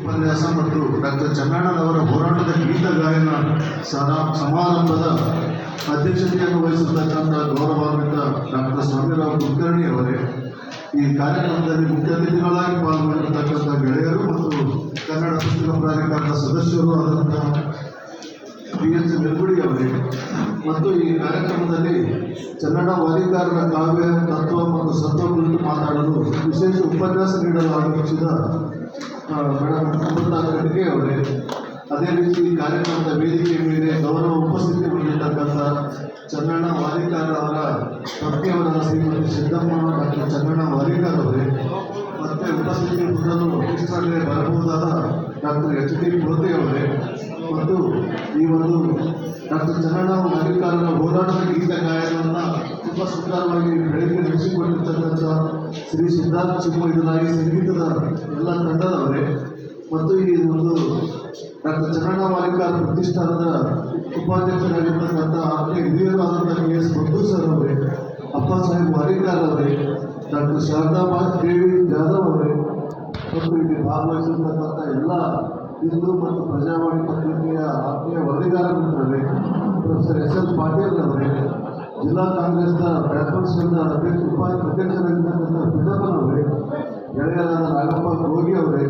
ಉಪನ್ಯಾಸ ಮತ್ತು ಡಾಕ್ಟರ್ ಚನ್ನಣ್ಣನವರ ಹೋರಾಟದ ಗೀತ ಗಾಯನ ಸದಾ ಸಮಾರಂಭದ ಅಧ್ಯಕ್ಷತೆಯನ್ನು ವಹಿಸಿರ್ತಕ್ಕಂಥ ಗೌರವಾನ್ವಿತ ಡಾಕ್ಟರ್ ಸ್ವಾಮಿರಾವ್ ಕುಲಕರ್ಣಿ ಅವರೇ, ಈ ಕಾರ್ಯಕ್ರಮದಲ್ಲಿ ಮುಖ್ಯ ಅತಿಥಿಗಳಾಗಿ ಪಾಲ್ಗೊಂಡಿರತಕ್ಕಂಥ ಗೆಳೆಯರು ಮತ್ತು ಕನ್ನಡ ಪುಸ್ತಕ ಪ್ರಾಧಿಕಾರದ ಸದಸ್ಯರು ಆದಂತಹ ಪಿ ಎಚ್ ನಿರ್ಗುಡಿ ಅವರೇ. ಮತ್ತು ಈ ಕಾರ್ಯಕ್ರಮದಲ್ಲಿ ಕನ್ನಡ ವಾದಿಕಾರರ ಕಾವ್ಯ, ತತ್ವ ಮತ್ತು ಸತ್ವ ಕುರಿತು ಮಾತಾಡಲು ವಿಶೇಷ ಉಪನ್ಯಾಸ ನೀಡಲು ಆಗಮಿಸಿದ ಮೇಡಮ್ ಅಮೃತ ಅವರೇ, ಅದೇ ರೀತಿ ಕಾರ್ಯಕ್ರಮದ ವೇದಿಕೆ ಮೇಲೆ ಗೌರವ ಉಪಸ್ಥಿತಿ ಹೊಂದಿರತಕ್ಕಂಥ ಚನ್ನಣ್ಣ ವಾರಿಕಾರ ಅವರ ಪತ್ನಿಯವರಾದ ಶ್ರೀಮತಿ ಸಿದ್ದಮ್ಮ ಡಾಕ್ಟರ್ ಚನ್ನಣ್ಣ ವಾರಿಕಾರ್ ಅವರೇ, ಮತ್ತೆ ಉಪಸ್ಥಿತಿ ಹೊಂದಲು ಇಷ್ಟರಲ್ಲೇ ಬರಬಹುದಾದ ಡಾಕ್ಟರ್ ಎಚ್ ಡಿ ಕೋತೆ ಅವರೇ, ಮತ್ತು ಈ ಒಂದು ಡಾಕ್ಟರ್ ಚನ್ನಣ್ಣ ವಾರಿಕಾರರ ಹೋರಾಟದ ಗೀತ ತುಂಬ ಸುಂದರವಾಗಿ ಬೆಳಗ್ಗೆ ನಡೆಸಿಕೊಂಡಿರ್ತಕ್ಕಂಥ ಶ್ರೀ ಸಿದ್ಧಾರ್ಥ ಚಿಮ್ಮಯ್ಯನಾಗಿ ಸಂಗೀತದ ಎಲ್ಲ ತಂಡದವರೇ. ಮತ್ತು ಈ ಒಂದು ಡಾಕ್ಟರ್ ಚನ್ನಣ್ಣ ಮಾಲಿಕ ಪ್ರತಿಷ್ಠಾನದ ಉಪಾಧ್ಯಕ್ಷರಾಗಿರ್ತಕ್ಕಂಥ ಆತ್ಮೀಯ ಹಿರಿಯರಾದಂಥ ಕೆ ಎಸ್ ಬಂಧು ಸರ್ ಅವರೇ, ಅಪ್ಪ ಸಾಹೇಬ್ ವಾರಿಕಾರ್ ಅವರೇ, ಡಾಕ್ಟರ್ ಶಾರದಾಬಾ ದೇವಿ ಜಾಧವ್ ಅವರೇ. ಮತ್ತು ಇಲ್ಲಿ ಭಾಗವಹಿಸಿರ್ತಕ್ಕಂಥ ಎಲ್ಲ ಹಿಂದೂ ಮತ್ತು ಪ್ರಜಾವಾಣಿ ಪತ್ರಿಕೆಯ ಆತ್ಮೀಯ ವರದಿಗಾರರೇ ಪ್ರೊಫೆಸರ್ ಎಸ್ ಎಲ್ ಪಾಟೀಲ್ ಅವರೇ. ಜಿಲ್ಲಾ ಕಾಂಗ್ರೆಸ್ನ ಬ್ಯಾಟ್ಮನ್ ಸಂಘದ ಅಧ್ಯಕ್ಷ ಉಪ ಅಧ್ಯಕ್ಷರಾಗಿರ್ತಕ್ಕಂಥ ಬಿದ್ದಪ್ಪನವರೇ ಗೆಳೆಯರಾದ ನಾಗಪ್ಪ ಗೋಗಿ ಅವರೇ,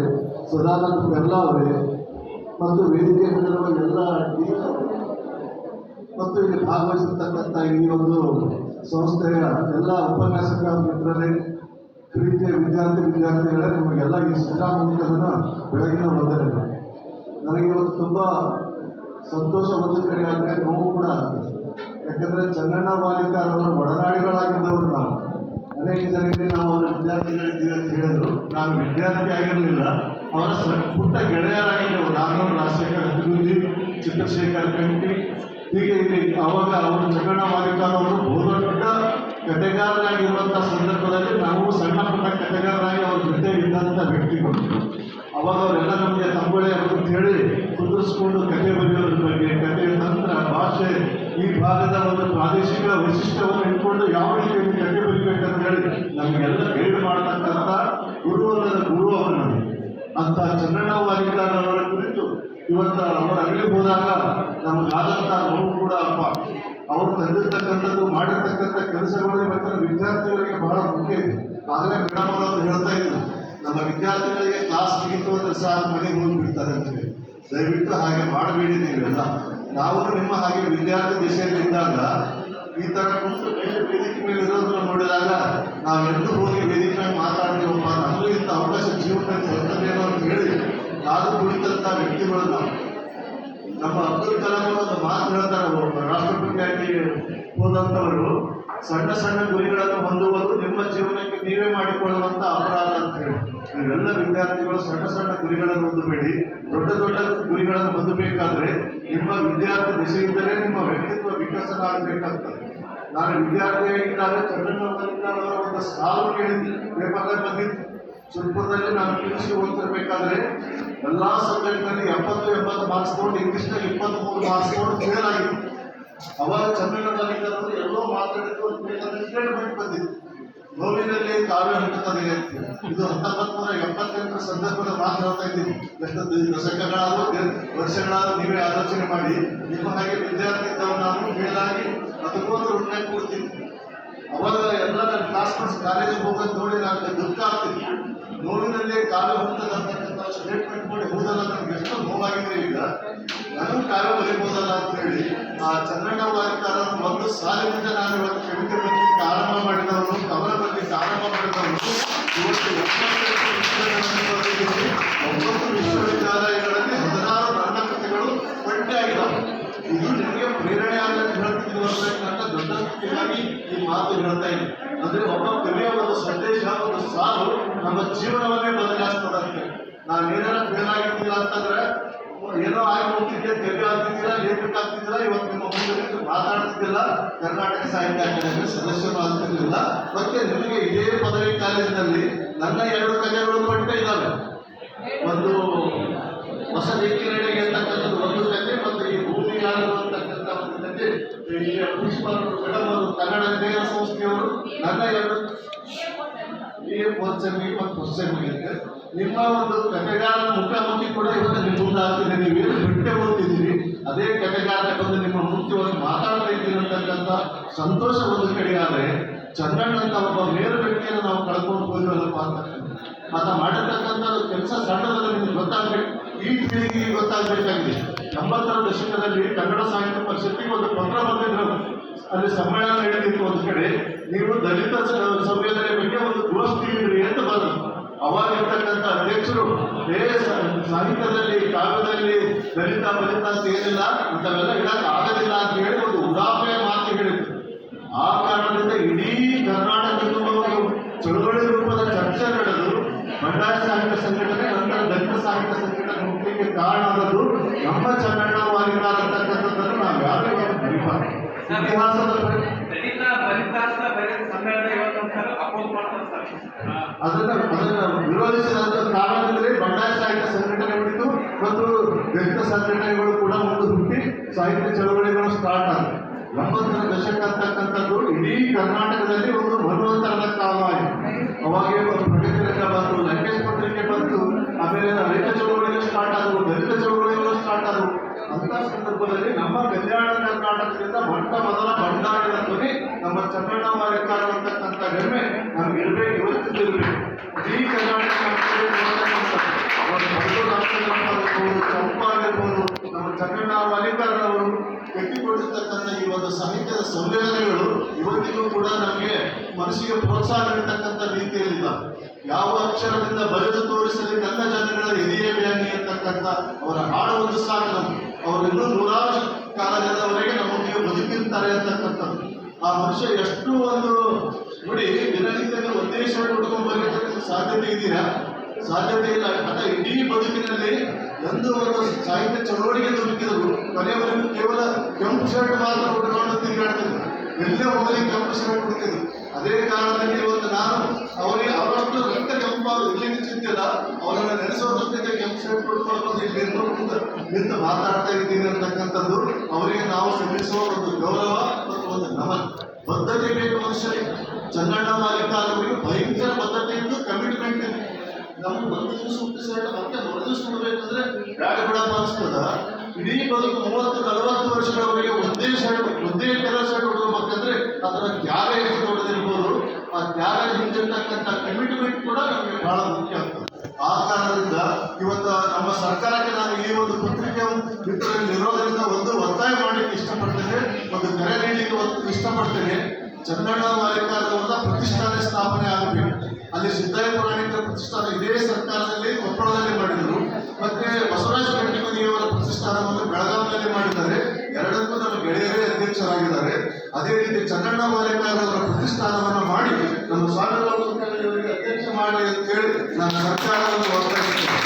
ಸದಾನಂದ ಪೆರ್ಲಾ ಅವರೇ, ಮತ್ತು ವೇದಿಕೆ ಮೇಲಿರುವ ಎಲ್ಲ ಮತ್ತು ಇಲ್ಲಿ ಭಾಗವಹಿಸಿರ್ತಕ್ಕಂಥ ಈ ಒಂದು ಸಂಸ್ಥೆಯ ಎಲ್ಲ ಉಪನ್ಯಾಸಕ ಮಿತ್ರರೇ ಪ್ರೀತಿಯ ವಿದ್ಯಾರ್ಥಿ ವಿದ್ಯಾರ್ಥಿಗಳೇ ನಿಮಗೆಲ್ಲ ಈ ಶ್ರೀರಾಮಕೃಷ್ಣನ ಬೆಳಗಿನ ಬಂದರೆ ನನಗೆ ಇವತ್ತು ತುಂಬ ಸಂತೋಷ ಒಂದು ಕಡೆ ಆದರೆ ನೋವು ಕೂಡ ಯಾಕಂದರೆ ಚನ್ನಣ್ಣ ಬಾಲಿಕಾರ್ ಅವರು ಒಡನಾಡಿಗಳಾಗಿದ್ದವರು ನಾವು. ಅನೇಕ ಜನರಿಗೆ ನಾವು ಅವರ ವಿದ್ಯಾರ್ಥಿಗಳಿದ್ದೀವಿ ಅಂತ ಹೇಳಿದ್ರು. ನಾನು ವಿದ್ಯಾರ್ಥಿ ಆಗಿರಲಿಲ್ಲ. ಅವರ ಪುಟ್ಟ ಗೆಳೆಯರಾಗಿದ್ದವು ನಾನು ರಾಜಶೇಖರ್ ಅಭಿವೃದ್ಧಿ ಚಂದ್ರಶೇಖರ್ ಕಂಟಿ ಹೀಗೆ ಇಲ್ಲಿ ಅವಾಗ ಅವರು ಚನ್ನಣ್ಣ ಬಾಲಿಕಾರ್ ಅವರು ಬಹುದೊಡ್ಡ ಕಥೆಗಾರರಾಗಿರುವಂಥ ಸಂದರ್ಭದಲ್ಲಿ ನಾವು ಸಣ್ಣ ಪುಟ್ಟ ಕಥೆಗಾರರಾಗಿ ಅವ್ರ ಜೊತೆ ಇದ್ದಂತ ವ್ಯಕ್ತಿಗಳು. ಅವಾಗ ಅವರೆಲ್ಲ ನಮಗೆ ತಂಬಳೆ ಅಂತ ಹೇಳಿ ಕುದುರಿಸ್ಕೊಂಡು ಕಥೆ ಬರೆಯೋದ್ರ ಬಗ್ಗೆ ಕಥೆ ತಂತ್ರ ಭಾಷೆ ಈ ಭಾಗದ ಒಂದು ಪ್ರಾದೇಶಿಕ ವೈಶಿಷ್ಟ್ಯವನ್ನು ಇಟ್ಕೊಂಡು ಯಾವ ರೀತಿಯಲ್ಲಿ ಕಟ್ಟಿ ಬರಿಬೇಕಂತ ಹೇಳಿ ನಮಗೆಲ್ಲ ಗೈಡ್ ಮಾಡತಕ್ಕಂಥ ಗುರುವಲ್ಲದ ಗುರು ಅವರು ಅಂತ ಚನ್ನಣ್ಣ ಅವರ ಕುರಿತು ಇವತ್ತು ಅವರ ಅಂಗಡಿಗೆ ಹೋದಾಗ ನಮಗಾದಂಥ ನೋವು ಕೂಡ ಅಪ್ಪ, ಅವರು ತಂದಿರ್ತಕ್ಕಂಥದ್ದು ಮಾಡಿರ್ತಕ್ಕಂಥ ಕೆಲಸಗಳು ಇವತ್ತಿನ ವಿದ್ಯಾರ್ಥಿಗಳಿಗೆ ಬಹಳ ಮುಖ್ಯ ಇದೆ. ಆಗಲೇ ಮೇಡಮ್ ಹೇಳ್ತಾ ಇದ್ದರು ನಮ್ಮ ವಿದ್ಯಾರ್ಥಿಗಳಿಗೆ ಕ್ಲಾಸ್ ಮುಗಿತು ಅಂದ್ರೆ ಸಾಕು, ಮನೆಗೆ ಹೋಗಿ ಬಿಡ್ತಾರೆ ಅಂತ ಹೇಳಿ. ದಯವಿಟ್ಟು ಹಾಗೆ ಮಾಡಬೇಡಿ ನೀವೆಲ್ಲ. ನಾವು ನಿಮ್ಮ ಹಾಗೆ ವಿದ್ಯಾರ್ಥಿ ದಿಶೆಯಲ್ಲಿ ಇದ್ದಾಗ ಈ ತರ ಕುಂತು ಮೇಲೆ ವೇದಿಕೆ ಮೇಲೆ ಇರೋದನ್ನ ನೋಡಿದಾಗ ನಾವೆಲ್ಲೂ ಹೋಗಿ ವೇದಿಕೆ ಮೇಲೆ ಮಾತಾಡ್ತೀವಪ್ಪ. ನಮಗೂ ಇಂಥ ಅವಕಾಶ ಜೀವನದಲ್ಲಿ ಬರ್ತದೇನೋ ಅಂತ ಹೇಳಿ ಕಾದು ಕುಳಿತಂಥ ವ್ಯಕ್ತಿಗಳು ನಾವು ನಮ್ಮ ಅಬ್ದುಲ್ ಕಲಾಂ ಒಂದು ಮಾತು ಹೇಳ್ತಾರೆ ರಾಷ್ಟ್ರಪತಿಯಾಗಿ ಹೋದಂಥವರು, ಸಣ್ಣ ಸಣ್ಣ ಗುರಿಗಳನ್ನು ಹೊಂದುವುದು ನಿಮ್ಮ ಜೀವನಕ್ಕೆ ನೀವೇ ಮಾಡಿಕೊಳ್ಳುವಂತ ಅಪರಾಧ ಅಂತ ಹೇಳಿ ನೀವೆಲ್ಲ ವಿದ್ಯಾರ್ಥಿಗಳು ಸಣ್ಣ ಸಣ್ಣ ಗುರಿಗಳನ್ನು ಹೊಂದಬೇಡಿ. ದೊಡ್ಡ ದೊಡ್ಡ ಗುರಿಗಳನ್ನು ಹೊಂದಬೇಕಾದ್ರೆ ನಿಮ್ಮ ವಿದ್ಯಾರ್ಥಿ ದಿಸೆಯಿಂದಲೇ ನಿಮ್ಮ ವ್ಯಕ್ತಿತ್ವ ವಿಕಸನ ಆಗಬೇಕಾಗ್ತದೆ. ನಾನು ವಿದ್ಯಾರ್ಥಿಯಾಗಿದ್ದಾಗ ನಾನು ಒಂದು ಸಾಲು ಕೇಳಿದ್ದೆ. ಪೇಪರ್ನಲ್ಲಿ ಬಂದಿತ್ತು. ಸ್ವಲ್ಪದಲ್ಲಿ ನಾನು ಪಿ ಯು ಸಿ ಓದ್ತಿರ್ಬೇಕಾದ್ರೆ ಎಲ್ಲಾ ಸಬ್ಜೆಕ್ಟ್ನಲ್ಲಿ ಎಪ್ಪತ್ತು, ಎಂಬತ್ತು ಮಾರ್ಕ್ಸ್ ತಗೊಂಡು ಇಂಗ್ಲೀಷ್ನಲ್ಲಿ ಇಪ್ಪತ್ತ್ಮೂರು ಮಾರ್ಕ್ಸ್ ತಗೊಂಡು ಫೇಲ್ ಆಗಿತ್ತು. ಅವಾಗ ಚಂದ್ರಣ್ಣನಲ್ಲಿ ಎಲ್ಲೋ ಮಾತಾಡಿದ್ದು ಸ್ಟೇಟ್ಮೆಂಟ್ ಬಂದಿತ್ತು. ನೋವಿನಲ್ಲಿ ಹುಟ್ಟುತ್ತದೆ ಅಂತ. ಇದು ಹತ್ತೊಂಬತ್ತು ನೂರ ಎಪ್ಪತ್ತೆಂಟರ ಸಂದರ್ಭದ ಮಾತು ಹೇಳ್ತಾ ಇದ್ದೀನಿ. ದಶಕಗಳಾದರೂ ವರ್ಷಗಳಾದರೂ ನೀವೇ ಆಲೋಚನೆ ಮಾಡಿ. ನಿಮ್ಮ ಹಾಗೆ ವಿದ್ಯಾರ್ಥಿ ಇದ್ದವ ನಾನು ಮೇಲಾಗಿ ಅದಕ್ಕೊಂದು ಉಂಟೆ ಕೊಡ್ತೀನಿ ಅವರ ಎಲ್ಲ ನನ್ನ ಕ್ಲಾಸ್ಮೇಟ್ಸ್ ಕಾಲೇಜಿಗೆ ಹೋಗೋದು ನೋಡಿ ನನಗೆ ದುಃಖ ಆಗ್ತೀನಿ ನೋವಿನಲ್ಲಿ ಕಾಲು ಹೊಂದದಂತಕ್ಕಂಥ ಸ್ಟೇಟ್ಮೆಂಟ್ ಮಾಡಿ ಹೋದಲ್ಲ ನಮ್ಗೆ ಎಷ್ಟು ನೋವಾಗಿದೆ ಈಗ. ನಾನು ಕಾರ್ಯ ಬರೀಬೋದಲ್ಲ ಅಂತ ಹೇಳಿ ಆ ಚಂದ್ರಣ್ಣ ವಾರಿಕಾರ ಒಂದು ಸಾಲಿನಿಂದ ನಾನು ಇವತ್ತು ಕವಿತೆ ಬರಲಿಕ್ಕೆ ಆರಂಭ ಮಾಡಿದವನು ಕವನ ಬರಲಿಕ್ಕೆ ಆರಂಭ ಮಾಡಿದವನು. ಇವತ್ತು ಒಂಬತ್ತು ವಿಶ್ವವಿದ್ಯಾಲಯಗಳಲ್ಲಿ ಹದಿನಾರು ನನ್ನ ಪಠ್ಯ ಆಗಿದ್ದಾವೆ ಇದು ನಿಮಗೆ ಪ್ರೇರಣೆ ಆಗಲಿಕ್ಕೆ ಹೇಳ್ತಿದ್ವಿ ನನ್ನ ದೊಡ್ಡ ವ್ಯಕ್ತಿಯಾಗಿ ಈ ಮಾತು ಹೇಳ್ತಾ ಇದೆ ಅಂದ್ರೆ ಒಬ್ಬ ಕವಿಯ ಒಂದು ಸಂದೇಶ ಒಂದು ಸಾಲು ನಮ್ಮ ಜೀವನವನ್ನೇ ಬದಲಾಯಿಸ್ತದಂತೆ ನಾನು ಏನಾರ ಫೇಲ್ ಆಗಿದ್ದೀರ ಅಂತಂದ್ರೆ ಏನೋ ಆಗಿ ಹೋಗ್ತಿದ್ದೆ ಲೇಖಕ ಆಗ್ತಿದ್ದೀರಾ ಇವತ್ತು ನಿಮ್ಮ ಮುಂದೆ ಮಾತಾಡ್ತಿದ್ದಿಲ್ಲ ಕರ್ನಾಟಕ ಸಾಹಿತ್ಯ ಅಕಾಡೆಮಿ ಸದಸ್ಯರು ಆಗ್ತಿರ್ಲಿಲ್ಲ. ಮತ್ತೆ ನಿಮಗೆ ಇದೇ ಪದವಿ ಕಾಲೇಜಿನಲ್ಲಿ ನನ್ನ ಎರಡು ಕಲೆಗಳು ಪಟ್ಟ ಇದ್ದಾವೆ. ಒಂದು ಹೊಸ ದಿಕ್ಕಿನೆಡೆಗೆ ಅಂತಕ್ಕಂಥದ್ದು ಒಂದು ಕತೆ ಮತ್ತು ಈ ಭೂಮಿಗಾರರು ಅಂತಕ್ಕಂಥ ಒಂದು ಕತೆ ಈ ಪ್ರಿನ್ಸಿಪಾಲ್ ಮೇಡಮ್ ಅವರು ಕನ್ನಡ ಸಂಸ್ಥೆಯವರು, ನನ್ನ ಎರಡು ಈ ಫೋರ್ತ್ ಸೆಮಿ ಮತ್ತು ಸೆಮಿಗೆ ನಿಮ್ಮ ಒಂದು ಕಥೆಗಾರನ ಮುಖಾಮುಖಿ ಆಗ್ತಿದೆ. ನೀವೇನು ಬಿಟ್ಟೆ ಅದೇ ಕೆಟಗಾರನೆ ಬಂದು ನಿಮ್ಮ ಮುಖ್ಯವಾಗಿ ಮಾತಾಡ್ತಾ ಇದ್ದೀರಿ ಅಂತಕ್ಕಂಥ ಸಂತೋಷ ಒಂದು ಕಡೆ ಆದರೆ ಒಬ್ಬ ಮೇರು ವ್ಯಕ್ತಿಯನ್ನು ನಾವು ಕಳ್ಕೊಂಡು ಹೋಗಿರಲ್ಲಪ್ಪ ಅಂತ ಆತ ಮಾಡಿರ್ತಕ್ಕಂಥ ಕೆಲಸ ಸಣ್ಣದಲ್ಲಿ ನಿಮ್ಗೆ ಗೊತ್ತಾಗ್ಬೇಕು. ಈ ಪೀಳಿಗೆಗೆ ಗೊತ್ತಾಗಬೇಕಾಗಿದೆ. ಎಂಬತ್ತರ ದಶಕದಲ್ಲಿ ಕನ್ನಡ ಸಾಹಿತ್ಯ ಪರಿಷತ್ತಿಗೆ ಒಂದು ಪತ್ರ ಬಂದಿದ್ರು. ಅಲ್ಲಿ ಸಮ್ಮೇಳನ ನಡೆದಿತ್ತು ಒಂದು ಕಡೆ. ನೀವು ದಲಿತ ಸಂವೇದನೆ ಬಗ್ಗೆ ಒಂದು ಗೋಷ್ಠಿ ಇಡ್ರಿ ಅಂತ ಬಂದ್ರು. ಅವಾಗಿರ್ತಕ್ಕಂಥ ಅಧ್ಯಕ್ಷರು ಬೇರೆ ಸಾಹಿತ್ಯದಲ್ಲಿ, ಕಾವ್ಯದಲ್ಲಿ ದಲಿತ, ಬಲಿತ ಅಂತ ಏನಿಲ್ಲ ಇಂಥವೆಲ್ಲ ಇಡಕ್ ಆಗೋದಿಲ್ಲ ಅಂತ ಹೇಳಿ ಒಂದು ಉದಾಹರಣೆ ಮಾತು ಹೇಳಿದ್ರು. ಆ ಕಾರಣದಿಂದ ಇಡೀ ಕರ್ನಾಟಕದ ಚಳುವಳಿ ರೂಪದ ಚರ್ಚೆ ನಡೆದು ಬಂಡಾಯ ಸಾಹಿತ್ಯ ಸಂಘಟನೆ, ನಂತರ ದಲಿತ ಸಾಹಿತ್ಯ ಸಂಘಟನೆ ಹುಟ್ಟಲಿಕ್ಕೆ ಕಾರಣ ಆದದ್ದು ನಮ್ಮ ಚನ್ನಣ್ಣ ಅಂತಕ್ಕಂಥದ್ದನ್ನು ನಾವು ಯಾರು ಬರೀಬಾರ್ದು ಇತಿಹಾಸದ ಅದನ್ನ ವಿರೋಧಿಸಿದಂತ ಕಾರಣದಿಂದಲೇ ಬಂಡಾಯ ಸಾಹಿತ್ಯ ಸಂಘಟನೆ ಹುಟ್ಟಿತು ಮತ್ತು ದಲಿತ ಸಂಘಟನೆಗಳು ಕೂಡ ಒಂದು ಹುಟ್ಟಿ ಸಾಹಿತ್ಯ ಚಳವಳಿಗಳು ಸ್ಟಾರ್ಟ್ ಆದವು. ಎಂಬತ್ತರ ದಶಕ ಅಂತಕ್ಕಂಥದ್ದು ಇಡೀ ಕರ್ನಾಟಕದಲ್ಲಿ ಒಂದು ಮನ್ವಂತರದ ಕಾಲ ಆಯಿತು. ಅವಾಗೇ ಪ್ರಗತಿರಂಗ ಬಂತು ಲಂಕೇಶ್ ಪತ್ರಿಕೆ ಬಂತು ಆಮೇಲೆ ರೈತ ಚಳವಳಿಗಳು ಸ್ಟಾರ್ಟ್ ಆದವು ದಲಿತ ಚಳವಳಿಗಳು ಸ್ಟಾರ್ಟ್ ಆದವು ಅಂತ ಸಂದರ್ಭದಲ್ಲಿ ನಮ್ಮ ಕಲ್ಯಾಣ ಕರ್ನಾಟಕದಿಂದ ಮೊಟ್ಟ ಮೊದಲ ಬಂಡಾಯದ ಧ್ವನಿ ನಮ್ಮ ಚನ್ನಣ್ಣ ಹೆಮ್ಮೆ ನಮ್ಗೆ ಇರಬೇಕು ಇವತ್ತಿದ್ದು ಇಡೀ ಕರ್ನಾಟಕ ಅವರ ಮಧು ರಾಮಚಂದ್ರಪ್ಪ ಆಗಿರ್ಬೋದು ಚಂಪ ಆಗಿರ್ಬೋದು ನಮ್ಮ ಚನ್ನಣ್ಣ ವಾಲಿಕಾರ್ ಅವರು ಕಟ್ಟಿಕೊಟ್ಟಿರ್ತಕ್ಕಂಥ ಈ ಒಂದು ಸಾಹಿತ್ಯದ ಸಂವೇದನೆಗಳು ಇವತ್ತಿಗೂ ಕೂಡ ನಮಗೆ ಮನಸ್ಸಿಗೆ ಪ್ರೋತ್ಸಾಹ ನೀಡತಕ್ಕಂಥ ರೀತಿಯಲ್ಲಿದ್ದಾವೆ ಯಾವ ಅಕ್ಷರದಿಂದ ಬರೆದು ತೋರಿಸಲಿ, ನನ್ನ ಜನಗಳ ಹಿರಿಯ ಬ್ಯಾನಿ ಅಂತಕ್ಕಂಥ ಅವರ ಹಾಡು ಒಂದು ಸಾಕು ನಮ್ಗೆ. ಅವರು ನೂರಾರು ಕಾಲದವರೆಗೆ ನಮ್ಮೊಂದಿಗೆ ಬದುಕಿರ್ತಾರೆ ಅಂತಕ್ಕಂಥದ್ದು. ಆ ಮನುಷ್ಯ ಎಷ್ಟು ಒಂದು ನೋಡಿ ದಿನನಿತ್ಯ ಒಂದೇ ಶರ್ಟ್ ಉಟ್ಕೊಂಡು ಬರೀತಕ್ಕಂಥ ಸಾಧ್ಯತೆ ಇದೆಯಾ? ಸಾಧ್ಯತೆ ಇಲ್ಲ. ಅದ ಇಡೀ ಬದುಕಿನಲ್ಲಿ ಎಂದು ಒಂದು ಸಾಹಿತ್ಯ ಚಳವಳಿಗೆ ದೊರಕಿದರು ಕೊನೆಯವರೆಗೂ ಕೇವಲ ಕೆಂಪು ಶರ್ಟ್ ಮಾತ್ರ ಉಟ್ಕೊಂಡು ತಿರುಗಾಡ್ತಿದ್ರು. ಎಲ್ಲೇ ಹೋಗಲಿ ಕೆಂಪು ಶರ್ಟ್ ಉಡ್ತಿದ್ರು ಅದೇ ಕಾರಣದಲ್ಲಿ ಇವತ್ತು ನಾನು ಅವರಿಗೆ ಅವರಷ್ಟು ರಕ್ತ ಕೆಂಪಾಗ ಇರ್ಲಿಕ್ಕೆ ಚಿಂತಿಲ್ಲ ಅವರನ್ನ ಜೊತೆಗೆ ಕೆಂಪು ಉಟ್ಕೊಂಡು ಬಂದು ಇಲ್ಲಿ ನಿಂತು ಮಾತಾಡ್ತಾ ಇದ್ದೀನಿ ಅಂತಕ್ಕಂಥದ್ದು ಅವರಿಗೆ ನಾವು ಸಲ್ಲಿಸುವ ಒಂದು ಗೌರವ ಮತ್ತು ಒಂದು ನಮನ. ಬದ್ಧತೆ ಬೇಕು ಮನುಷ್ಯರಿಗೆ. ಚನ್ನಣ್ಣ ಮಾಲಿಕಾರರಿಗೆ ಭಯಂಕರ ಬದ್ಧತೆ ಇದ್ದು ಕಮಿಟ್ಮೆಂಟ್ ಇದೆ ನಮ್ಗೆ ಒಂದು ದಿವಸ ಮತ್ತೆ ಮರು ದಿವಸ ನೋಡ್ಬೇಕಂದ್ರೆ ಬ್ಯಾಡ ಬಿಡಪ್ಪ ಅನಿಸ್ತದ. ಇಡೀ ಬದುಕು ಮೂವತ್ತು, ನಲವತ್ತು ವರ್ಷಗಳವರೆಗೆ ಒಂದೇ ಶರ್ಟ್ ಒಂದೇ ಕಲರ್ ಶರ್ಟ್ ಉಟ್ಕೋಬೇಕಂದ್ರೆ ಅದರ ತ್ಯಾಗ ಎಷ್ಟು ದೊಡ್ಡದಿರ್ಬೋದು, ಆ ತ್ಯಾಗ ಹಿಂದಿರ್ತಕ್ಕಂಥ ಕಮಿಟ್ಮೆಂಟ್ ಕೂಡ ನಮಗೆ ಬಹಳ ಮುಖ್ಯ ಆ ಕಾರಣದಿಂದ ಇವತ್ತು ನಮ್ಮ ಸರ್ಕಾರಕ್ಕೆ ನಾನು ಈ ಒಂದು ಪತ್ರಿಕೆ ಇರೋದರಿಂದ ಒಂದು ಒತ್ತಾಯ ಮಾಡಲಿಕ್ಕೆ ಇಷ್ಟಪಡ್ತೇನೆ. ಒಂದು ಕರೆ ನೀಡಲಿಕ್ಕೆ ಇಷ್ಟಪಡ್ತೇನೆ. ಚನ್ನಣ್ಣ ಮಾಲೀಕಾರದ ಪ್ರತಿಷ್ಠಾನ ಸ್ಥಾಪನೆ ಆಗಬೇಕು. ಅಲ್ಲಿ ಸಿದ್ದಯ್ಯ ಪುರಾಣಿಕರ ಪ್ರತಿಷ್ಠಾನ ಇದೇ ಸರ್ಕಾರದಲ್ಲಿ ಕೊಪ್ಪಳದಲ್ಲಿ ಮಾಡಿದರು. ಮತ್ತೆ ಬಸವರಾಜ ಕಟ್ಟಿಮನಿಯವರ ಪ್ರತಿಷ್ಠಾನವನ್ನು ಬೆಳಗಾವಿಯಲ್ಲಿ ಮಾಡಿದ್ದಾರೆ. ಎರಡಕ್ಕೂ ನಮ್ಮ ಗೆಳೆಯರೇ ಅಧ್ಯಕ್ಷರಾಗಿದ್ದಾರೆ. ಅದೇ ರೀತಿ ಚನ್ನಣ್ಣ ಮಾಲಿಕಾರವರ ಪ್ರತಿಷ್ಠಾನವನ್ನು ಮಾಡಿ ನಮ್ಮ ಸ್ವಾಮಿರಾವ್ ಅವರಿಗೆ ಅಧ್ಯಕ್ಷ ಮಾಡಿ ಅಂತ ಹೇಳಿ ನನ್ನ ಸರ್ಕಾರವನ್ನು ಒತ್ತಾಯಿಸುತ್ತೇನೆ.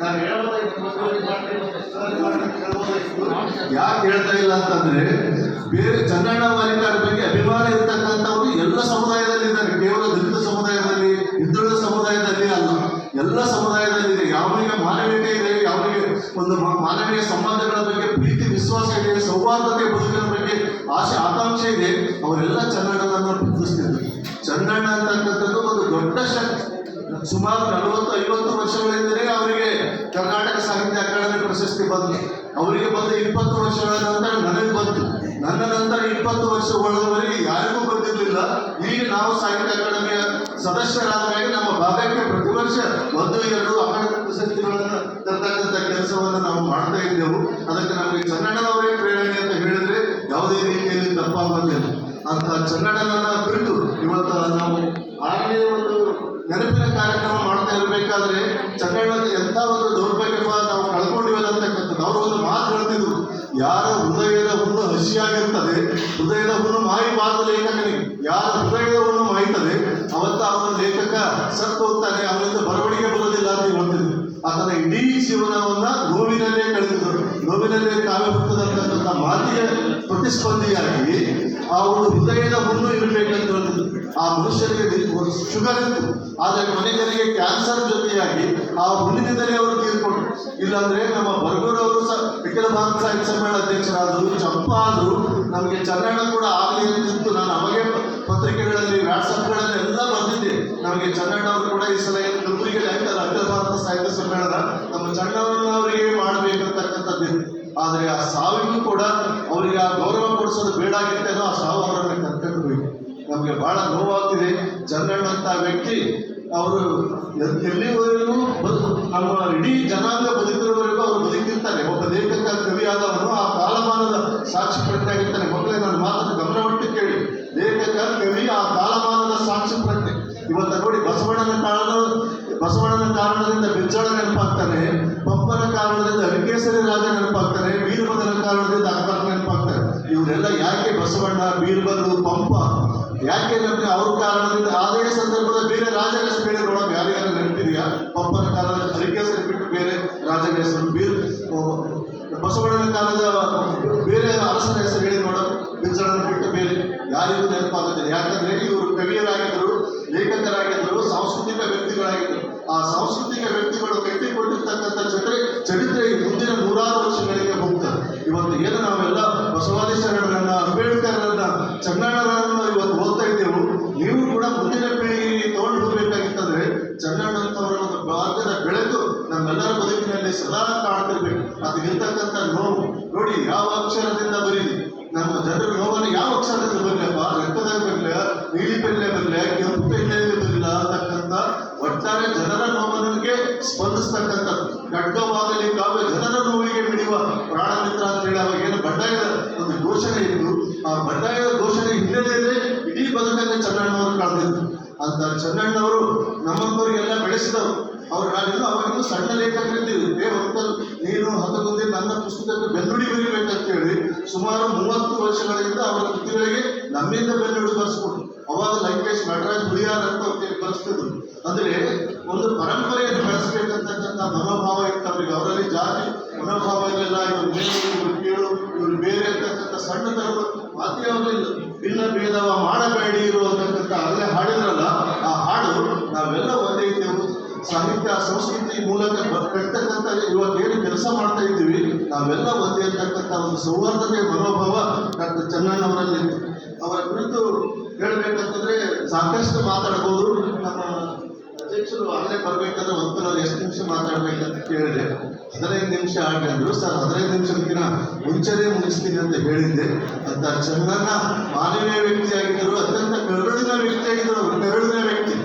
ನಾನು ಯಾಕೆ ಹೇಳ್ತಾ ಇಲ್ಲ ಅಂತಂದ್ರೆ ಬೇರೆ ಚನ್ನಣ್ಣ ಮಾಲಿಕಾರ ಬಗ್ಗೆ ಅಭಿಮಾನ ಇರತಕ್ಕಂಥವ್ರು ಎಲ್ಲ ಸಮುದಾಯದಲ್ಲಿ ಇದ್ದಾರೆ. ಕೇವಲ ದಲಿತ ಸಮುದಾಯದಲ್ಲಿ, ಹಿಂದುಳಿದ ಸಮುದಾಯದಲ್ಲಿ ಅಲ್ಲ. ಎಲ್ಲ ಸಮುದಾಯದಲ್ಲಿ ಇದೆ. ಯಾವನಿಗೆ ಮಾನವೀಯತೆ ಇದೆ, ಯಾವನಿಗೆ ಒಂದು ಮಾನವೀಯ ಸಂಬಂಧಗಳ ಬಗ್ಗೆ ಪ್ರೀತಿ, ವಿಶ್ವಾಸ ಇದೆ, ಸೌಹಾರ್ದತೆ, ಬದುಕಿನ ಬಗ್ಗೆ ಆಸೆ ಆಕಾಂಕ್ಷೆ ಇದೆ, ಅವರೆಲ್ಲ ಚನ್ನಣ್ಣನನ್ನು ಪ್ರೀತಿಸ್ತಿದ್ರು ಚನ್ನಣ್ಣ ಅಂತಕ್ಕಂಥದ್ದು ಒಂದು ದೊಡ್ಡ ಶಕ್ತಿ. ಸುಮಾರು ನಲವತ್ತು ಐವತ್ತು ವರ್ಷಗಳಿಂದಲೇ ಅವರಿಗೆ ಕರ್ನಾಟಕ ಸಾಹಿತ್ಯ ಅಕಾಡೆಮಿ ಪ್ರಶಸ್ತಿ ಬಂತು. ಅವರಿಗೆ ಬಂದ ಇಪ್ಪತ್ತು ವರ್ಷಗಳ ನಂತರ ನನಗೆ ಬಂತು. ನನ್ನ ನಂತರ ಇಪ್ಪತ್ತು ವರ್ಷಗಳವರೆಗೆ ಯಾರಿಗೂ ಬಂದಿರಲಿಲ್ಲ. ಈಗ ನಾವು ಸಾಹಿತ್ಯ ಅಕಾಡೆಮಿಯ ಸದಸ್ಯರಾದ ಮೇಲೆ ನಮ್ಮ ಭಾಗಕ್ಕೆ ಪ್ರತಿ ವರ್ಷ ಒಂದು, ಎರಡು ಅಕಾಡೆಮಿ ಪ್ರಶಸ್ತಿಗಳನ್ನು ತರ್ತಕ್ಕಂಥ ಕೆಲಸವನ್ನು ನಾವು ಮಾಡ್ತಾ ಇದ್ದೆವು. ಅದಕ್ಕೆ ನಮಗೆ ಚನ್ನಣ್ಣನವರೇ ಪ್ರೇರಣೆ ಅಂತ ಹೇಳಿದ್ರೆ ಯಾವುದೇ ರೀತಿಯಲ್ಲಿ ತಪ್ಪಾಗೋದಿಲ್ಲ. ಅಂತ ಚನ್ನಡನ ಬಿಟ್ಟು ಇವತ್ತು ನಾವು ಆಗಲೇ ಒಂದು ನೆನಪಿನ ಕಾರ್ಯಕ್ರಮ ಮಾಡ್ತಾ ಇರಬೇಕಾದ್ರೆ ಚಟಗಳಲ್ಲಿ ಎಂಥ ಒಂದು ದೌರ್ಭಾಗ್ಯವ ನಾವು ಕಳ್ಕೊಂಡಿವಲ್ಲ ಅಂತಕ್ಕಂಥದ್ದು ಅವರು ಒಂದು ಮಾತು ಹೇಳ್ತಿದ್ರು. ಯಾರ ಹೃದಯದ ಹುಣ್ಣು ಹಸಿಯಾಗಿರ್ತದೆ, ಹೃದಯದ ಹುಣ್ಣು ಮಾಯಿ ಬಾರದ ಲೇಖಕನಿಗೆ. ಯಾರ ಹೃದಯದ ಹುಣ್ಣು ಮಾಯ್ತದೆ ಅವತ್ತ ಅವನ ಲೇಖಕ ಸತ್ತು ಹೋಗ್ತಾನೆ, ಅವನಿಂದ ಬರವಣಿಗೆ ಬರೋದಿಲ್ಲ ಅಂತ ಹೇಳ್ತಿದ್ರು. ಆತನ ಇಡೀ ಜೀವನವನ್ನ ನೋವಿನಲ್ಲೇ ಕಳೆದಿದ್ರು ನೋವಿನಲ್ಲೇ ಹುಟ್ಟದಂತಕ್ಕಂಥ ಮಾತಿಗೆ ಪ್ರತಿಸ್ಪಂದಿಯಾಗಿ ಆ ಒಂದು ಹೃದಯದ ಹುಣ್ಣು ಇರಬೇಕಂತ ಆ ಮನುಷ್ಯರಿಗೆ ಶುಗರ್ ಇತ್ತು. ಆದರೆ ಮನೆಗಳಿಗೆ ಕ್ಯಾನ್ಸರ್ ಜೊತೆಯಾಗಿ ಆ ಹುಣ್ಣಿನಿಂದಲೇ ಅವರು ತೀರ್ಕೊಂಡ್ರು. ಇಲ್ಲಾಂದ್ರೆ ನಮ್ಮ ಬರ್ಗೂರವರು ಸಹ ಅಖಿಲ ಭಾರತ ಸಾಹಿತ್ಯ ಸಮ್ಮೇಳನ ಅಧ್ಯಕ್ಷರಾದರು, ಚಂಪ ಆದರು, ನಮಗೆ ಚನ್ನಣ್ಣ ಕೂಡ ಆಗಲಿ ಅಂತಿತ್ತು ನಾನು ನಮಗೆ ಪತ್ರಿಕೆಗಳಲ್ಲಿ ವಾಟ್ಸಪ್ಗಳಲ್ಲಿ ಎಲ್ಲ ಬಂದಿದ್ದೆ. ನಮಗೆ ಚನ್ನಣ್ಣವರು ಕೂಡ ಈ ಸಲ ಏನು ಕಲಬುರಗಿಯಲ್ಲಿ ಅಖಿಲ ಭಾರತ ಸಾಹಿತ್ಯ ಸಮ್ಮೇಳನ? ನಮ್ಮ ಚನ್ನಣ್ಣವರಿಗೆ ಆದರೆ ಆ ಸಾವಿಗೂ ಕೂಡ ಅವರಿಗೆ ಆ ಗೌರವ ಕೊಡಿಸೋದು ಬೇಡ ಆಗಿತ್ತೇನೋ ಆ ಸಾವು ಅವರನ್ನು ಕರ್ಕೊಂಡು ನಮಗೆ ಬಹಳ ನೋವಾಗ್ತಿದೆ. ಜನರಣ್ಣಂತ ವ್ಯಕ್ತಿ ಅವರು ಎಲ್- ಎಲ್ಲಿವರೆಗೂ ಬದುಕು, ನಮ್ಮ ಇಡೀ ಜನಾಂಗ ಬದುಕಿರೋವರೆಗೂ ಅವರು ಬದುಕಿರ್ತಾರೆ ಒಬ್ಬ ಲೇಖಕ, ಕವಿಯಾದವನು ಆ ಕಾಲಮಾನದ ಸಾಕ್ಷಿ ಪ್ರಜ್ಞೆ ಆಗಿರ್ತಾನೆ ಮಕ್ಕಳೇ, ನನ್ನ ಮಾತನ್ನು ಗಮನವಿಟ್ಟು ಕೇಳಿ. ಲೇಖಕ, ಕವಿ ಆ ಕಾಲಮಾನದ ಸಾಕ್ಷಿ ಪ್ರಜ್ಞೆ ಇವತ್ತು ನೋಡಿ ಬಸವಣ್ಣನ ಕಾರಣ ಬಸವಣ್ಣನ ಕಾರಣದಿಂದ ಬಿಜ್ಜಳ ನೆನಪಾಗ್ತಾನೆ ಪಂಪನ ಕಾರಣದಿಂದ ಅರಿಕೇಸರಿ ರಾಜ ನೆನಪಾಗ್ತಾನೆ, ವೀರಭದ್ರನ ಕಾರಣದಿಂದ ಅಕ್ಬರ್ ನೆನಪಾಗ್ತಾರೆ ಇವರೆಲ್ಲ ಯಾಕೆ ಬಸವಣ್ಣ ಬೀರ್ಬಲು ಪಂಪ? ಯಾಕೆ ನಮಗೆ ಅವ್ರ ಕಾರಣದಿಂದ? ಅದೇ ಸಂದರ್ಭದ ಬೇರೆ ರಾಜರ ಒಳಗೆ ಯಾರ್ಯಾರು ನೆನಪಿದೆಯಾ? ಪಂಪನ ಕಾಲದ ಅರಿಕೇಸರಿ ಬಿಟ್ಟು ಬೇರೆ ರಾಜನ ಬೀರ್ ಬಸವಣ್ಣನ ಕಾಲದ ಬೇರೆ ಅರಸನ ಹೆಸರು ಹೇಳಿ ನೋಡೋ ಬಿಜ್ಜಳನ ಬಿಟ್ಟು ಬೇರೆ ಯಾರಿಗೂ ನೆನಪಾಗುತ್ತದೆ ಯಾಕಂದ್ರೆ ಇವರು ಕವಿಯರಾಗಿದ್ದರು, ಲೇಖಕರಾಗಿದ್ದರು, ಸಾಂಸ್ಕೃತಿಕ ವ್ಯಕ್ತಿಗಳಾಗಿದ್ದರು. ಆ ಸಾಂಸ್ಕೃತಿಕ ವ್ಯಕ್ತಿಗಳು ಕಟ್ಟಿಕೊಂಡಿರ್ತಕ್ಕಂಥ ಚರಿತ್ರೆ ಚರಿತ್ರೆ ಮುಂದಿನ ನೂರಾರು ವರ್ಷಗಳಿಗೆ ಹೋಗ್ತದೆ. ಇವತ್ತು ಏನು ನಾವೆಲ್ಲ ಬಸವಾದಿ ಶರಣರನ್ನ, ಅಂಬೇಡ್ಕರ್ರನ್ನ ಚನ್ನಣ್ಣರನ್ನ ಇವತ್ತು ಓದ್ತಾ ಇದ್ದೇವೆ, ನೀವು ಕೂಡ ಮುಂದಿನ ಪೀಳಿಗೆ ತಗೊಂಡು ಹೋಗ್ಬೇಕಾಗಿತ್ತಂದ್ರೆ ಚನ್ನಣ್ಣಂತವರ ಒಂದು ಭಾರತದ ಬೆಳೆದು ನಮ್ಮೆಲ್ಲರ ಬದುಕಿನಲ್ಲಿ ಸದಾ ಕಾಣ್ತಿರ್ಬೇಕು. ಅದಕ್ಕಿರ್ತಕ್ಕಂಥ ನೋವು. ನೋಡಿ, ಯಾವ ಅಕ್ಷರದಿಂದ ಬರೀಲಿ? ನಮ್ಮ ಜನರ ನೋವನ್ನು ಯಾವ ಅಕ್ಷರದಿಂದ ಬರಲಿಪ್ಪ ರಕ್ತದಾಗ ಬರಲಿಲ್ಲ ನೀಲಿ ಬೆಲ್ಲೆ ಬರಲಿಲ್ಲ ಕೆಂಪು ಬೆಲ್ಲೆ ಬರಲಿಲ್ಲ ಅಂತಕ್ಕಂಥ ಒಟ್ಟಾರೆ ಜನರ ನೋವನಿಗೆ ಸ್ಪಂದಿಸ್ತಕ್ಕಂಥದ್ದು. ಖಡ್ಗವಾಗಲಿ ಕಾವ್ಯ ಜನರ ನೋವಿಗೆ ಮಿಡಿಯುವ ಪ್ರಾಣ ಮಿತ್ರ ಅಂತ ಹೇಳಿ ಅವಾಗ ಏನು ಬಂಡಾಯದ ಒಂದು ಘೋಷಣೆ ಇತ್ತು. ಆ ಬಂಡಾಯದ ಘೋಷಣೆ ಹಿನ್ನೆಲೆಯಲ್ಲಿ ಇಡೀ ಬದುಕಲ್ಲಿ ಚನ್ನಣ್ಣವರು ಕಳೆದಿದ್ರು ಅಂತ ಚನ್ನಣ್ಣವರು ನಮ್ಮಂತವರಿಗೆಲ್ಲ ಬೆಳೆಸಿದವರು. ಅವ್ರು ನಾನಿನ್ನು ಅವಾಗಿಂದು ಸಣ್ಣ ಲೇಖಕರಿದ್ದೀವಿ ಏ ಹೊತ್ತಲ್ಲಿ ನೀನು ಹತ್ತು ಮುಂದೆ ನನ್ನ ಪುಸ್ತಕಕ್ಕೆ ಬೆನ್ನುಡಿ ಬರೀಬೇಕಂತ ಹೇಳಿ ಸುಮಾರು ಮೂವತ್ತು ವರ್ಷಗಳಿಂದ ಅವರ ಕೃತಿಗಳಿಗೆ ನಮ್ಮಿಂದ ಬೆನ್ನುಡಿ ಬರೆಸ್ಕೊಟ್ರು. ಅವಾಗ ಲಂಕೇಶ್ ನಟರಾಜ್ ಹುಳಿಯಾರ್ ಅಂತ ಬರೆಸ್ತಿದ್ರು ಅಂದ್ರೆ ಒಂದು ಪರಂಪರೆಯನ್ನು ಬೆಳೆಸಬೇಕಂತಕ್ಕಂಥ ಮನೋಭಾವ ಇತ್ತು ಅವ್ರಿಗೆ. ಅವರಲ್ಲಿ ಜಾತಿ, ಮನೋಭಾವ ಇರಲಿಲ್ಲ. ಇವರು ಮೇಲೆ, ಇವರು ಕೇಳು, ಇವರು ಬೇರೆ ಅಂತಕ್ಕಂಥ ಸಣ್ಣ ತರ ಮಾತೇ ಆಗಲಿಲ್ಲ ಭಿನ್ನ ಭೇದವ ಮಾಡಬೇಡಿ ಇರುವಂತಕ್ಕಂಥ ಅಲ್ಲೇ ಹಾಡಿದ್ರಲ್ಲ, ಆ ಹಾಡು ನಾವೆಲ್ಲ ಒಂದೇ ಇದ್ದೆವು. ಸಾಹಿತ್ಯ, ಸಂಸ್ಕೃತಿ ಮೂಲಕ ಕಟ್ತಕ್ಕಂಥ ಏನು ಕೆಲಸ ಮಾಡ್ತಾ ಇದ್ದೀವಿ, ನಾವೆಲ್ಲ ಒಂದೇ ಅಂತಕ್ಕಂಥ ಒಂದು ಸೌಹಾರ್ದತೆ, ಮನೋಭಾವ ಡಾಕ್ಟರ್ ಚನ್ನಣ್ಣವರಲ್ಲಿ. ಅವರ ಕುರಿತು ಹೇಳ್ಬೇಕಂತಂದ್ರೆ ಸಾಕಷ್ಟು ಮಾತಾಡ್ಬೋದು ನಮ್ಮ ಅಧ್ಯಕ್ಷರು ಅಲ್ಲೇ ಬರ್ಬೇಕಾದ್ರೆ ಒಂದು ಎಷ್ಟು ನಿಮಿಷ ಮಾತಾಡ್ಬೇಕಂತ ಕೇಳಿದೆ. ಹದಿನೈದು ನಿಮಿಷ ಆಗಂದ್ರು ಸರ್, ಹದಿನೈದು ನಿಮಿಷಕ್ಕಿಂತ ಮುಂಚೆನೇ ಮುಗಿಸ್ತೀನಿ ಅಂತ ಹೇಳಿದ್ದೆ. ಅಂತ ಚಂದನ್ನ ಮಾನವೀಯ ವ್ಯಕ್ತಿಯಾಗಿದ್ದರು ಅತ್ಯಂತ ಕರುಳಿನ ವ್ಯಕ್ತಿಯಾಗಿದ್ದರು ಕರುಳಿನ ವ್ಯಕ್ತಿ.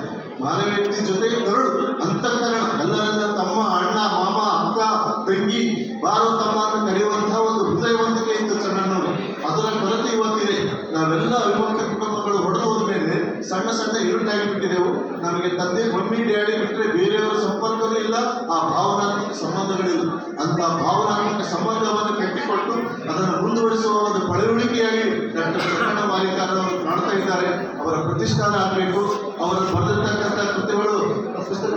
ಮಾನವ ವ್ಯಕ್ತಿ ಜೊತೆಗೆ ಕರುಳು ಅಂತಃಕರಣ ಎಲ್ಲರನ್ನ ತಮ್ಮ ಅಣ್ಣ, ಮಾಮ, ಅಕ್ಕ, ತಂಗಿ, ಬಾರೋ, ತಮ್ಮ ಅಂತ ಕರೆಯುವಂತಹ ಒಂದು ಹೃದಯವಂತಿಕೆ ಇತ್ತು ಚನ್ನಣ್ಣವರು ಅದರ ಕೊರತೆ ಇವತ್ತಿದೆ. ನಾವೆಲ್ಲ ಅವಿಭಕ್ತ ಕುಟುಂಬಗಳು ಹೊಡೆದೋದ ಮೇಲೆ ಸಣ್ಣ ಸಣ್ಣ ಇರುಟಾಗಿ ಬಿಟ್ಟಿದೆವು ನಮಗೆ ತಂದೆ ಮಮ್ಮಿ, ಡ್ಯಾಡಿ ಬಿಟ್ಟರೆ ಬೇರೆಯವರ ಸಂಪರ್ಕವೂ ಇಲ್ಲ, ಆ ಭಾವನಾತ್ಮಕ ಸಂಬಂಧಗಳಿಲ್ಲ. ಅಂತ ಭಾವನಾತ್ಮಕ ಸಂಬಂಧವನ್ನು ಕಟ್ಟಿಕೊಟ್ಟು ಅದನ್ನು ಮುಂದುವರಿಸುವ ಒಂದು ಪಳೆಯುಳಿಕೆಯಾಗಿ ಡಾಕ್ಟರ್ ಪ್ರಕರಣ ಮಾಲೀಕರವರು ಕಾಣ್ತಾ ಇದ್ದಾರೆ. ಅವರ ಪ್ರತಿಷ್ಠಾನ ಆಗಬೇಕು. ಅವರು ಬರೆದಿರ್ತಕ್ಕಂಥ ಕೃತಿಗಳು ಪುಸ್ತಕ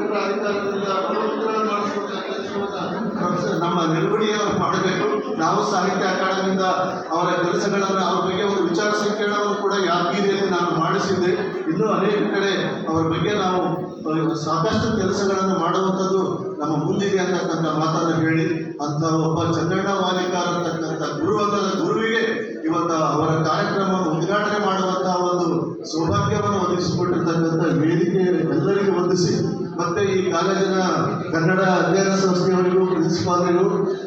ನಮ್ಮ ನಿರ್ವಹಣೆಯವರು ಮಾಡಬೇಕು. ನಾವು ಸಾಹಿತ್ಯ ಅಕಾಡೆಮಿಯಿಂದ ಅವರ ಕೆಲಸಗಳನ್ನು ಅವ್ರ ಬಗ್ಗೆ ಒಂದು ವಿಚಾರ ಸಂಕಿರಣವನ್ನು ಕೂಡ ಯಾದಗಿರಿಯಲ್ಲಿ ನಾನು ಮಾಡಿಸಿದ್ದೆ. ಇನ್ನೂ ಅನೇಕ ಕಡೆ ಅವರ ಬಗ್ಗೆ ನಾವು ಸಾಕಷ್ಟು ಕೆಲಸಗಳನ್ನು ಮಾಡುವಂಥದ್ದು ನಮ್ಮ ಮುಂದಿದೆ ಅಂತಕ್ಕಂಥ ಮಾತನ್ನು ಹೇಳಿ ಅಂತ ಒಬ್ಬ ಚಂದ್ರಣ್ಣ ವಾಲಿಕ ಅಂತಕ್ಕಂಥ ಗುರುವಂತದ ಗುರುವಿಗೆ ಇವತ್ತ ಅವರ ಕಾರ್ಯಕ್ರಮವನ್ನು ಉದ್ಘಾಟನೆ ಮಾಡುವಂತಹ ಒಂದು ಸೌಭಾಗ್ಯವನ್ನು ಒದಗಿಸಿಕೊಟ್ಟಿರ್ತಕ್ಕಂಥ ವೇದಿಕೆ ಎಲ್ಲರಿಗೂ ವಂದಿಸಿ, ಮತ್ತೆ ಈ ಕಾಲೇಜಿನ ಕನ್ನಡ ಅಧ್ಯಯನ ಸಂಸ್ಥೆಯವರಿಗೂ ಪ್ರಿನ್ಸಿಪಾಲ್ರಿಗೂ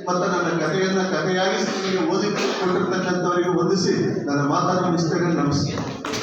ಮತ್ತು ನನ್ನ ಕಥೆಯನ್ನು ಕಥೆಯಾಗಿ ನಿಮಗೆ ಓದಿ ಕೊಟ್ಟಿರ್ತಕ್ಕಂಥವರಿಗೂ ವಂದಿಸಿ ನನ್ನ ಮಾತನ್ನು ಮುಗಿಸ್ತೇನೆ ನಮಸ್ಕಾರ.